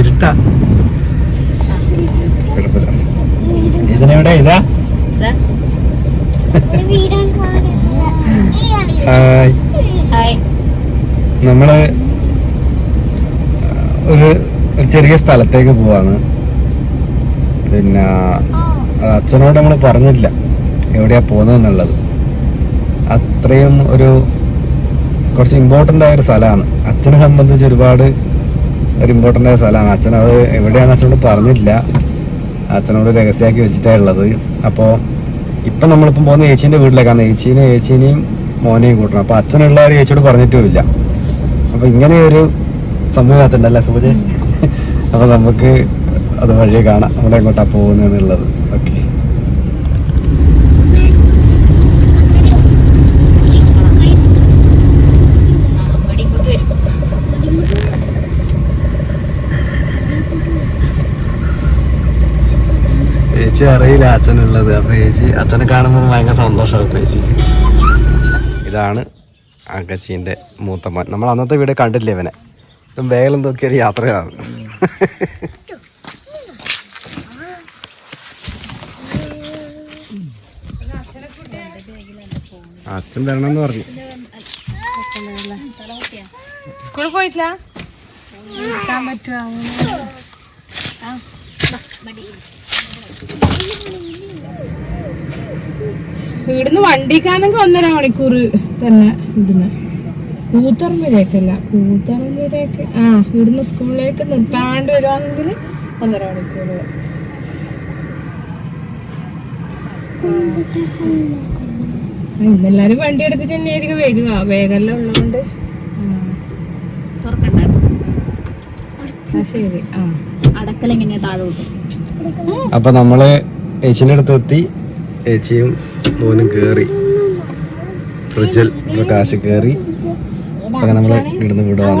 ഇരുട്ടാ. ഇതിനെവിടെ? ഇതാ. Hi. Hi. നമ്മൾ ഒരു ഒരു ചെറിയ സ്ഥലത്തേക്ക് പോവാണ്. പിന്നെ അച്ഛനോട് നമ്മൾ പറഞ്ഞില്ല എവിടെയാ പോകുന്നതെന്നുള്ളത്. അത്രയും ഒരു കുറച്ച് ഇമ്പോർട്ടന്റ് ആയ ഒരു സ്ഥലമാണ്. അച്ഛനെ സംബന്ധിച്ച് ഒരുപാട് ഒരു ഇമ്പോർട്ടന്റ് ആയ സ്ഥലമാണ്. അച്ഛൻ അത് എവിടെയാണെന്ന് അച്ഛനോട് പറഞ്ഞില്ല അച്ഛനോട് രഹസ്യമാക്കി വെച്ചിട്ടാണ് ഉള്ളത്. അപ്പോൾ ഇപ്പം നമ്മളിപ്പം പോകുന്ന ഏച്ചീന്റെ വീട്ടിലേക്കാണ് ചേച്ചീനെ ഏച്ചീനെയും മോനെയും കൂട്ടണം. അപ്പോൾ അച്ഛനുള്ള ഒരു ചേച്ചിയോട് പറഞ്ഞിട്ടുമില്ല അപ്പോൾ ഇങ്ങനെ ഒരു സംഭവത്തിണ്ടല്ലേ സൂര്യ അപ്പോൾ നമുക്ക് അത് വഴിയെ കാണാം. അവിടെ എങ്ങോട്ടാണ് പോകുന്നതെന്നുള്ളത് ഓക്കെ ഇവിടെ ഇങ്ങോട്ട് വരും ചേച്ചി അറിയില്ല അച്ഛനുള്ളത്. അപ്പൊ ചേച്ചി അച്ഛനെ കാണുമ്പോൾ ഭയങ്കര സന്തോഷമാണ് ചേച്ചിക്ക്. ഇതാണ് അകച്ചീന്റെ മൂത്തമ്മ. നമ്മൾ അന്നത്തെ വീട് കണ്ടില്ലേ ഇവനെ? ഇപ്പം വേഗം തൂക്കിയൊരു ഒരു യാത്രയാണ് അച്ഛൻ വരണമെന്ന് പറഞ്ഞു. സ്കൂളിൽ പോയിട്ടില്ല? പറ്റുമോ ഇവിടുന്ന് വണ്ടിക്കാണെങ്കിൽ ഒന്നര മണിക്കൂർ തന്നെ ഇവിടുന്ന്. കൂത്തറമ്പിലേക്കല്ല കൂത്തറമ്പിലേക്ക് ആ ഇവിടുന്ന് സ്കൂളിലേക്ക് നിർത്താണ്ട് വരുവാണെങ്കിൽ ഒന്നര മണിക്കൂർ. ഇന്നെല്ലാരും വണ്ടി എടുത്തിട്ട് തന്നെ ആയിരിക്കും വരിക. വേഗമെല്ലാം ഉള്ളതുകൊണ്ട്. ആ. ശരി. ആ. അടക്കലെങ്ങനെയാ താഴോട്ട്? അപ്പൊ നമ്മൾ ഏച്ചിന്റെ അടുത്ത് എത്തി. ഏച്ചിയും മോനും കേറി. പ്രജൽ പ്രകാശ് കേറി. അപ്പൊ നമ്മൾ ഇവിടുന്ന് വിടുവാണ്.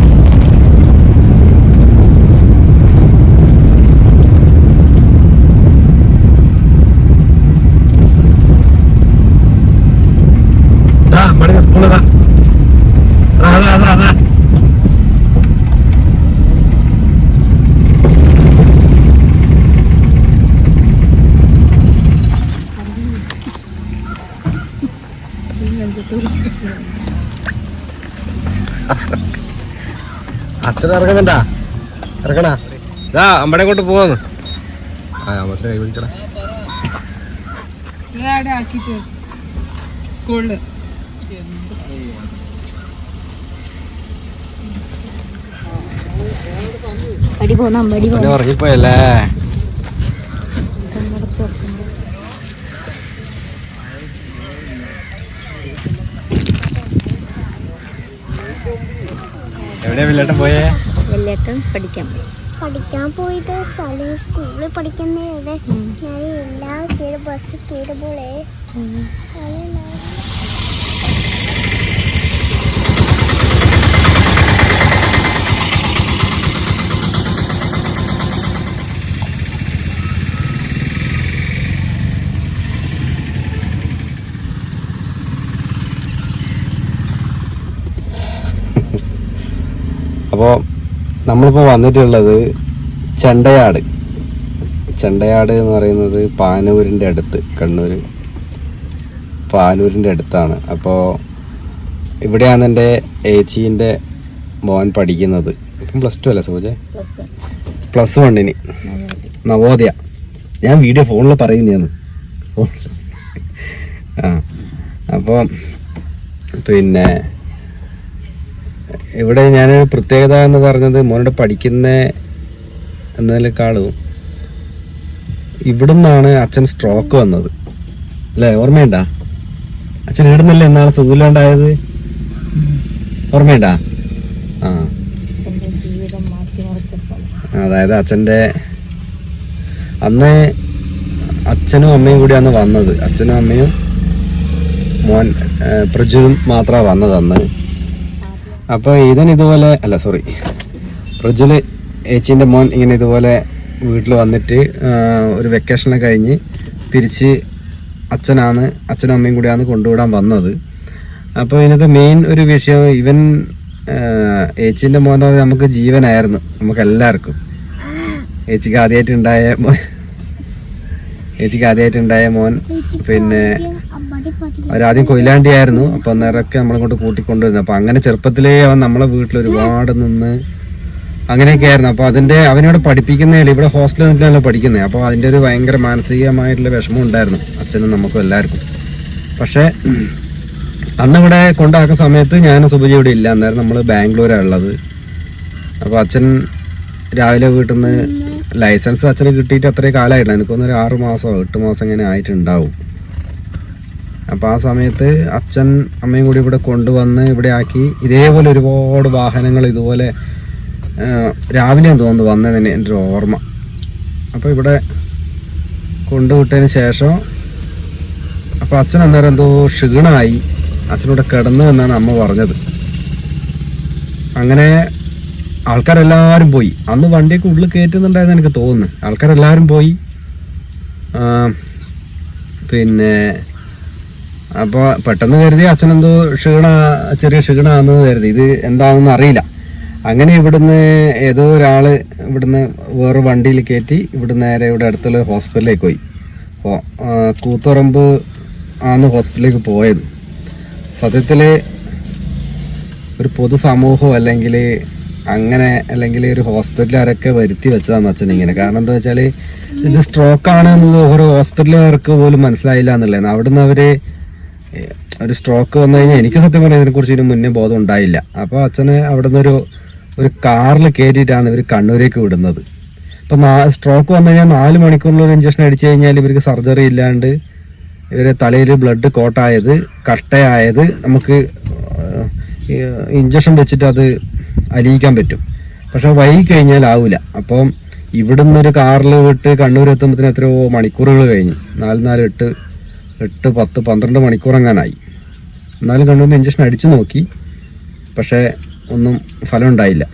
ഇറങ്ങുന്നുണ്ടാ? ഇതാ കൊണ്ട് പോവാന്ന്. ആ അമ്മച്ചനെ കൈ പിടിക്കടാ. സ്കൂളിൽ. പടി പോന്നാ പിന്നെ. ഉറങ്ങിപ്പോയല്ലേ എവിടെയാ വില്ലേട്ടൻ പോയേ പോയി. പഠിക്കാം പഠിക്കാൻ പോയിട്ട് സ്ഥലം സ്കൂളിൽ പഠിക്കുന്നതേ ഞാൻ എല്ലാ കീഴ് ബസ് കയറുമ്പോളേ അപ്പോൾ നമ്മളിപ്പോൾ വന്നിട്ടുള്ളത് ചെണ്ടയാട്. ചെണ്ടയാട് എന്ന് പറയുന്നത് പാനൂരിന്റെ അടുത്ത് കണ്ണൂർ പാനൂരിന്റെ അടുത്താണ്. അപ്പോൾ ഇവിടെയാണ് എന്റെ ഏച്ചീന്റെ മോൻ പഠിക്കുന്നത്. ഇപ്പം പ്ലസ് ടു അല്ലേ സൂച പ്ലസ് വണ്ണിന് നവോദയ. ഞാൻ വീഡിയോ ഫോണിൽ പറയുന്നതാണ്. ഫോണിൽ ആ. അപ്പോൾ പിന്നെ ഇവിടെ ഞാൻ പ്രത്യേകത എന്ന് പറഞ്ഞത് മോനോട് പഠിക്കുന്ന എന്നതിനേക്കാളും ഇവിടുന്നാണ് അച്ഛൻ സ്ട്രോക്ക് വന്നത്. അല്ലേ? ഓർമ്മയുണ്ടാ? അച്ഛൻ ഇവിടുന്നല്ലേ എന്നാണ് സുഖമില്ലാണ്ടായത്? ഓർമ്മയുണ്ടാ? ആ. അതായത് അച്ഛന്റെ അന്ന് അച്ഛനും അമ്മയും കൂടിയാണ് വന്നത്. അച്ഛനും അമ്മയും മോൻ പ്രജുവും മാത്രമാണ് വന്നത് അന്ന്. അപ്പോൾ ഇതൻ ഇതുപോലെ അല്ല സോറി പ്രജ്വൽ ഏച്ചിന്റെ മോൻ ഇങ്ങനെ ഇതുപോലെ വീട്ടിൽ വന്നിട്ട് ഒരു വെക്കേഷനെ കഴിഞ്ഞ് തിരിച്ച് അച്ഛനാണ് അച്ഛനും അമ്മയും കൂടിയാണ് കൊണ്ടുവിടാൻ വന്നത്. അപ്പോൾ ഇതിനകത്ത് മെയിൻ ഒരു വിഷയം ഇവൻ ഏച്ചിന്റെ മോൻ എന്ന് പറഞ്ഞാൽ നമുക്ക് ജീവനായിരുന്നു നമുക്ക് എല്ലാവർക്കും. ഏച്ചിക്ക് ആദ്യമായിട്ടുണ്ടായ മോൻ ഏച്ചിക്ക് ആദ്യമായിട്ടുണ്ടായ മോൻ പിന്നെ അവരാദ്യം കൊയിലാണ്ടിയായിരുന്നു. അപ്പൊ അന്നേരമൊക്കെ നമ്മളിങ്ങോട്ട് കൂട്ടിക്കൊണ്ടുവരുന്നു. അപ്പൊ അങ്ങനെ ചെറുപ്പത്തിലേ അവൻ നമ്മളെ വീട്ടിൽ ഒരുപാട് നിന്ന് അങ്ങനെയൊക്കെ ആയിരുന്നു അപ്പൊ അതിന്റെ അവനോട് പഠിപ്പിക്കുന്നതിൽ ഇവിടെ ഹോസ്റ്റലിൽ നിന്നിട്ടാണല്ലോ പഠിക്കുന്നത് അപ്പോൾ അതിന്റെ ഒരു ഭയങ്കര മാനസികമായിട്ടുള്ള വിഷമം ഉണ്ടായിരുന്നു അച്ഛനും നമുക്കും എല്ലാവർക്കും. പക്ഷേ അന്ന് ഇവിടെ കൊണ്ടാക്കുന്ന സമയത്ത് ഞാൻ സുബജി ഇവിടെ ഇല്ല. അന്നേരം നമ്മൾ ബാംഗ്ലൂരാണ് ഉള്ളത് അപ്പോൾ അച്ഛൻ രാവിലെ വീട്ടിൽ നിന്ന് ലൈസൻസ് അച്ഛന് കിട്ടിയിട്ട് അത്രയും കാലമായിട്ടില്ല. എനിക്കൊന്നൊരു ആറ് മാസമോ എട്ട് മാസം ഇങ്ങനെ ആയിട്ടുണ്ടാവും. അപ്പോൾ ആ സമയത്ത് അച്ഛൻ അമ്മയും കൂടി ഇവിടെ കൊണ്ടുവന്ന് ഇവിടെ ആക്കി ഇതേപോലെ ഒരുപാട് വാഹനങ്ങൾ ഇതുപോലെ രാവിലെ തോന്നുന്നു വന്നതിന് എന്റെ ഒരു ഓർമ്മ. അപ്പോൾ ഇവിടെ കൊണ്ടുവിട്ടതിന് ശേഷം അപ്പോൾ അച്ഛൻ അന്നേരം എന്തോ ക്ഷീണമായി. അച്ഛനോട് കിടന്നു എന്നാണ് അമ്മ പറഞ്ഞത്. അങ്ങനെ ആൾക്കാരെല്ലാവരും പോയി. അന്ന് വണ്ടിയൊക്കെ ഉള്ളിൽ കയറ്റുന്നുണ്ടായെന്ന് എനിക്ക് തോന്നുന്നു. ആൾക്കാരെല്ലാവരും പോയി. പിന്നെ അപ്പോൾ പെട്ടെന്ന് കരുതി അച്ഛനെന്തോ ക്ഷീണ ചെറിയ ക്ഷീണാന്ന് കരുതി. ഇത് എന്താണെന്ന് അറിയില്ല. അങ്ങനെ ഇവിടുന്ന് ഏതോ ഒരാൾ ഇവിടുന്ന് വേറെ വണ്ടിയിൽ കയറ്റി ഇവിടുന്ന് നേരെ ഇവിടെ അടുത്തുള്ള ഹോസ്പിറ്റലിലേക്ക് പോയി. അപ്പോൾ കൂത്തുറമ്പ് ആണ് ഹോസ്പിറ്റലിലേക്ക് പോയത്. സത്യത്തിൽ ഒരു പൊതുസമൂഹം അല്ലെങ്കിൽ അങ്ങനെ അല്ലെങ്കിൽ ഒരു ഹോസ്പിറ്റലുകാരൊക്കെ വരുത്തി വെച്ചതാണ് അച്ഛൻ ഇങ്ങനെ. കാരണം എന്താ വെച്ചാൽ ഇത് സ്ട്രോക്ക് ആണ് എന്നത് ഓരോ ഹോസ്പിറ്റലുകാർക്ക് പോലും മനസ്സിലായില്ല എന്നുള്ളത് അവിടുന്ന് അവർ ഒരു സ്ട്രോക്ക് വന്നു കഴിഞ്ഞാൽ എനിക്ക് സത്യം പറഞ്ഞാൽ ഇതിനെക്കുറിച്ച് ഇതിന് മുന്നേ ബോധം ഉണ്ടായില്ല. അപ്പോൾ അച്ഛനെ അവിടെ നിന്നൊരു ഒരു കാറിൽ കയറ്റിയിട്ടാണ് ഇവർ കണ്ണൂരേക്ക് വിടുന്നത്. ഇപ്പം നാ സ്ട്രോക്ക് വന്നു കഴിഞ്ഞാൽ നാല് മണിക്കൂറിൽ ഒരു ഇഞ്ചക്ഷൻ അടിച്ചു കഴിഞ്ഞാൽ ഇവർക്ക് സർജറി ഇല്ലാണ്ട് ഇവരെ തലയിൽ ബ്ലഡ് കോട്ടായത് കട്ടയായത് നമുക്ക് ഇഞ്ചക്ഷൻ വെച്ചിട്ട് അത് അലിയിക്കാൻ പറ്റും. പക്ഷെ വൈകി കഴിഞ്ഞാൽ ആവില്ല അപ്പം ഇവിടുന്ന് ഒരു കാറിൽ വിട്ട് കണ്ണൂർ എത്തുമ്പോഴത്തേന് എത്രയോ മണിക്കൂറുകൾ കഴിഞ്ഞു. നാല് നാല് എട്ട് എട്ട് പത്ത് പന്ത്രണ്ട് മണിക്കൂർ എങ്ങാനായി. എന്നാലും കണ്ടുവന്ന് ഇഞ്ചക്ഷൻ അടിച്ചു നോക്കി. പക്ഷേ ഒന്നും ഫലം ഉണ്ടായില്ല.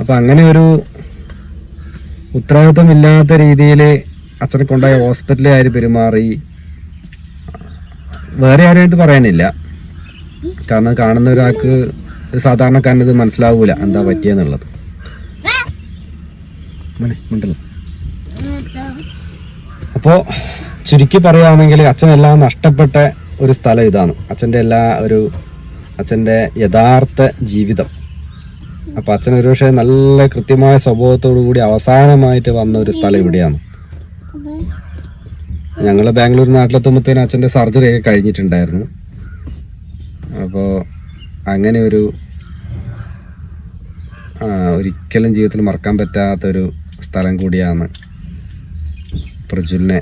അപ്പം അങ്ങനെ ഒരു ഉത്തരവാദിത്വമില്ലാത്ത രീതിയിൽ അച്ഛനെ ഹോസ്പിറ്റലിൽ ആര് പെരുമാറി. വേറെ ആരും പറയാനില്ല. കാരണം കാണുന്ന ഒരാൾക്ക് സാധാരണക്കാരൻ ഇത് മനസ്സിലാവൂല എന്താ പറ്റിയെന്നുള്ളത് അപ്പോൾ ചുരുക്കി പറയുകയാണെങ്കിൽ അച്ഛനെല്ലാം നഷ്ടപ്പെട്ട ഒരു സ്ഥലം ഇതാണ്. അച്ഛന്റെ എല്ലാ ഒരു അച്ഛന്റെ യഥാർത്ഥ ജീവിതം. അപ്പം അച്ഛൻ ഒരുപക്ഷെ നല്ല കൃത്യമായ സ്വഭാവത്തോടു കൂടി അവസാനമായിട്ട് വന്ന ഒരു സ്ഥലം ഇവിടെയാണ്. ഞങ്ങൾ ബാംഗ്ലൂർ നാട്ടിലെത്തുമ്പോഴത്തേനും അച്ഛന്റെ സർജറി ഒക്കെ കഴിഞ്ഞിട്ടുണ്ടായിരുന്നു. അപ്പോൾ അങ്ങനെ ഒരു ഒരിക്കലും ജീവിതത്തിൽ മറക്കാൻ പറ്റാത്തൊരു സ്ഥലം കൂടിയാണ് പ്രജുലിനെ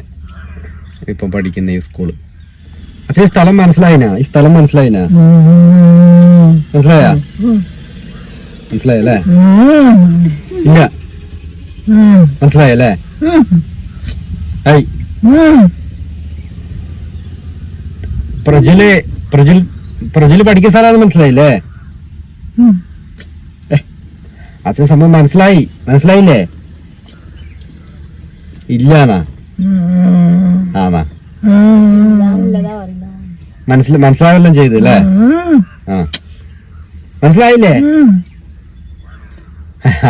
ഇപ്പം പഠിക്കുന്ന ഈ സ്കൂൾ അച്ഛൻ ഈ സ്ഥലം മനസ്സിലായിനാ? ഈ സ്ഥലം മനസ്സിലായിനാ? മനസ്സിലായാ? മനസ്സിലായല്ലേ? ഇല്ല. മനസ്സിലായല്ലേ? ഐ. പ്രജിൽ പ്രജുൽ പ്രജിൽ പഠിക്കുന്ന സ്ഥലമാണെന്ന് മനസ്സിലായില്ലേ? അച്ഛൻ സംഭവം മനസ്സിലായി. മനസ്സിലായില്ലേ? ഇല്ലാന്നാ? മനസ്സിൽ മനസ്സിലാവെല്ലാം ചെയ്തു അല്ലേ? മനസ്സിലായില്ലേ?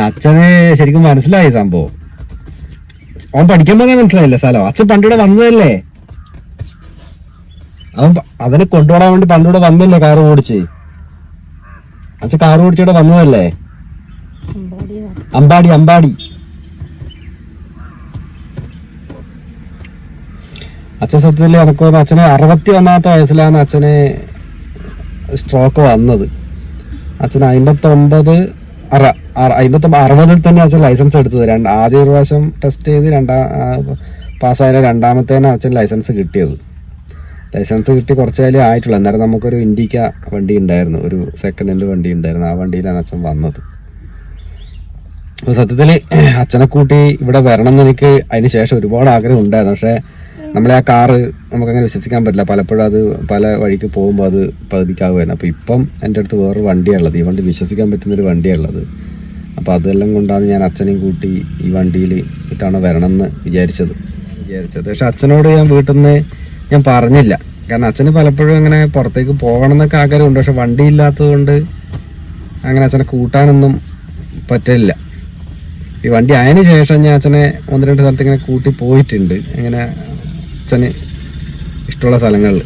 അച്ഛന് ശരിക്കും മനസ്സിലായി സംഭവം. അവൻ പഠിക്കുമ്പോ മനസ്സിലായില്ല സ്ഥലം. അച്ഛൻ പണ്ടിവിടെ വന്നതല്ലേ? അവൻ അവനെ കൊണ്ടുപോകാൻ വേണ്ടി പണ്ടിവിടെ വന്നല്ലേ കാറ് ഓടിച്ച്? അച്ഛൻ കാറ് ഓടിച്ചിവിടെ വന്നതല്ലേ? അമ്പാടി അമ്പാടി. അച്ഛൻ സത്യത്തിൽ എനക്ക് തോന്നുന്നു അച്ഛന് അറുപത്തി ഒന്നാമത്തെ വയസ്സിലാണ് അച്ഛനെ സ്ട്രോക്ക് വന്നത്. അച്ഛന് അമ്പത്തൊമ്പത് അറ അമ്പത്തി അറുപതിൽ തന്നെ അച്ഛൻ ലൈസൻസ് എടുത്തത്. രണ്ട് ആദ്യ പ്രാവശ്യം ടെസ്റ്റ് ചെയ്ത് രണ്ടാം പാസ്സായ രണ്ടാമത്തേനാണ് അച്ഛൻ ലൈസൻസ് കിട്ടിയത്. ലൈസൻസ് കിട്ടി കുറച്ച് കാലം ആയിട്ടുള്ളൂ. അന്നേരം നമുക്കൊരു ഇൻഡിക്ക വണ്ടി ഉണ്ടായിരുന്നു. ഒരു സെക്കൻഡ് ഹാൻഡ് വണ്ടി ഉണ്ടായിരുന്നു. ആ വണ്ടിയിലാണ് അച്ഛൻ വന്നത്. അപ്പോൾ സത്യത്തിൽ അച്ഛനെ കൂട്ടി ഇവിടെ വരണം എന്ന് എനിക്ക് അതിന് ശേഷം ഒരുപാട് ആഗ്രഹം ഉണ്ടായിരുന്നു. പക്ഷേ നമ്മളെ ആ കാറ് നമുക്കങ്ങനെ വിശ്വസിക്കാൻ പറ്റില്ല. പലപ്പോഴും അത് പല വഴിക്ക് പോകുമ്പോൾ അത് പകുതിക്കാവുമായിരുന്നു അപ്പോൾ ഇപ്പം എന്റെ അടുത്ത് വേറൊരു വണ്ടിയാണുള്ളത്. ഈ വണ്ടി വിശ്വസിക്കാൻ പറ്റുന്നൊരു വണ്ടിയാണുള്ളത്. അപ്പോൾ അതെല്ലാം കൊണ്ടാണ് ഞാൻ അച്ഛനെയും കൂട്ടി ഈ വണ്ടിയിൽ ഇത്തവണ വരണം എന്ന് വിചാരിച്ചത്. വിചാരിച്ചത്. പക്ഷെ അച്ഛനോട് ഞാൻ വീട്ടിൽ നിന്ന് ഞാൻ പറഞ്ഞില്ല. കാരണം അച്ഛന് പലപ്പോഴും അങ്ങനെ പുറത്തേക്ക് പോകണം എന്നൊക്കെ ആഗ്രഹമുണ്ട്. പക്ഷെ വണ്ടി ഇല്ലാത്തതുകൊണ്ട് അങ്ങനെ അച്ഛനെ കൂട്ടാനൊന്നും പറ്റില്ല. ഈ വണ്ടി ആയതിനു ശേഷം ഞാൻ അച്ഛനെ ഒന്ന് രണ്ട് സ്ഥലത്ത് ഇങ്ങനെ കൂട്ടി പോയിട്ടുണ്ട്. ഇങ്ങനെ അച്ഛന് ഇഷ്ടമുള്ള സ്ഥലങ്ങളിൽ.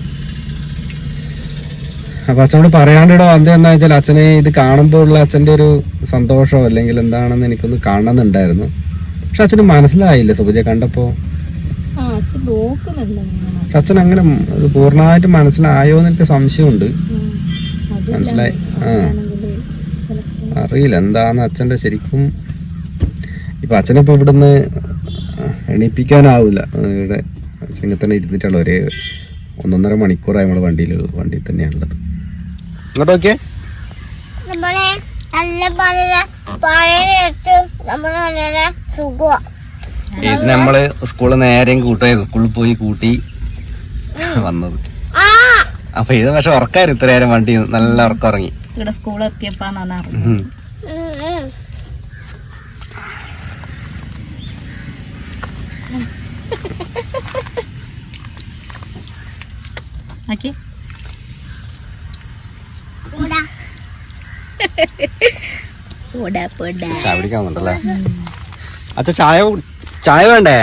അപ്പൊ അച്ഛനോട് പറയാണ്ട് ഇവിടെ വന്നത് എന്താ വെച്ചാൽ അച്ഛനെ ഇത് കാണുമ്പോൾ ഉള്ള അച്ഛന്റെ ഒരു സന്തോഷമോ അല്ലെങ്കിൽ എന്താണെന്ന് എനിക്കൊന്ന് കാണണമെന്നുണ്ടായിരുന്നു. പക്ഷെ അച്ഛന് മനസ്സിലായില്ല സുബജ കണ്ടപ്പോൾ. അച്ഛൻ അങ്ങനെ പൂർണമായിട്ട് മനസ്സിലായോ എന്ന് എനിക്ക് സംശയമുണ്ട്. മനസ്സിലായി. ആ. അറിയില്ല എന്താന്ന് അച്ഛന്റെ ശരിക്കും. ഇപ്പൊ അച്ഛനിപ്പോൾ ഇവിടുന്ന് എണീപ്പിക്കാനാവില്ല. ഇവിടെ അച്ഛനെ തന്നെ ഇരുന്നിട്ടുള്ള ഒരു ഒന്നൊന്നര മണിക്കൂറായി നമ്മൾ വണ്ടിയിൽ വണ്ടി തന്നെയാണുള്ളത്. ഇങ്ങോട്ട് നോക്കിയേ. നമ്മളെ നല്ല പഴയ പഴയത്ത് നമ്മൾ നല്ല സുഖമാ ഇത് നമ്മൾ സ്കൂളിൽ നേരെയും കൂട്ടായത് സ്കൂളിൽ പോയി കൂട്ടി വന്നത്. ആ. അപ്പൊ ഇത് പക്ഷെ ഉറക്കായിരുന്നു ഇത്ര നേരം വണ്ടി. നല്ല ഉറക്കം ഇറങ്ങി. ഇവിടെ സ്കൂൾ എത്തിയപ്പാന്നാണ് അറിഞ്ഞത്. പോടാ. ചായ പിടിക്കാൻ വന്നിട്ടല്ലേ അച്ഛ ചായ ചായ വേണ്ടേ?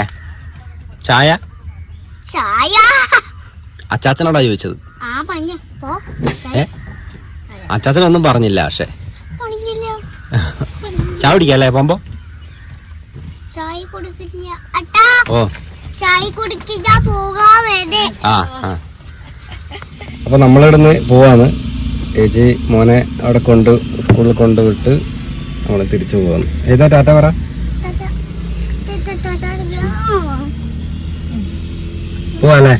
ചായ? ചായ. അച്ചാച്ചനോടാ ചോദിച്ചത്. അച്ചാച്ചനൊന്നും പറഞ്ഞില്ല പക്ഷെ. ചായ കുടിക്കല്ലേ പോകുമ്പോ ചായ കൊടുക്കില്ല ഓ. ചായ കുടിക്കില്ല പോകാൻ വേണ്ടേ ആ ആ. അപ്പൊ നമ്മളിവിടുന്ന് പോവാണ്. ചേച്ചി മോനെ അവിടെ കൊണ്ട് സ്കൂളിൽ കൊണ്ടുവിട്ട് നമ്മൾ തിരിച്ചു പോവാണ്. ഏതാ ടാറ്റ പറ. പോവാല്ലേ?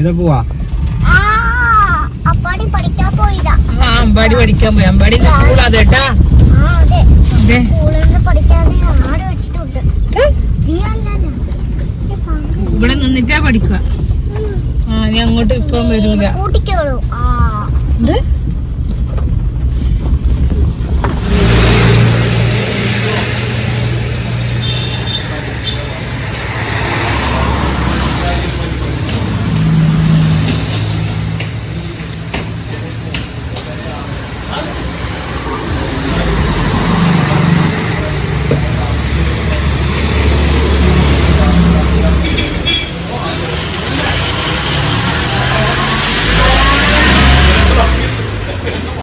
ഇതാ പോവാ. ആ, അപ്പാടി പഠിക്കാൻ പോയില്ല ആ അമ്പാടി പഠിക്കാൻ പോയി. അമ്പാടിന്റെ സ്കൂൾ അതേട്ടാ സ്കൂളിൽ പഠിക്കാൻ ആട് വെച്ചിട്ടുണ്ട്. നീ അല്ലല്ലോ. ഇവിടെ നിന്നിട്ടാ പഠിക്കുക. ആ നീ അങ്ങോട്ട് ഇപ്പം വരൂല.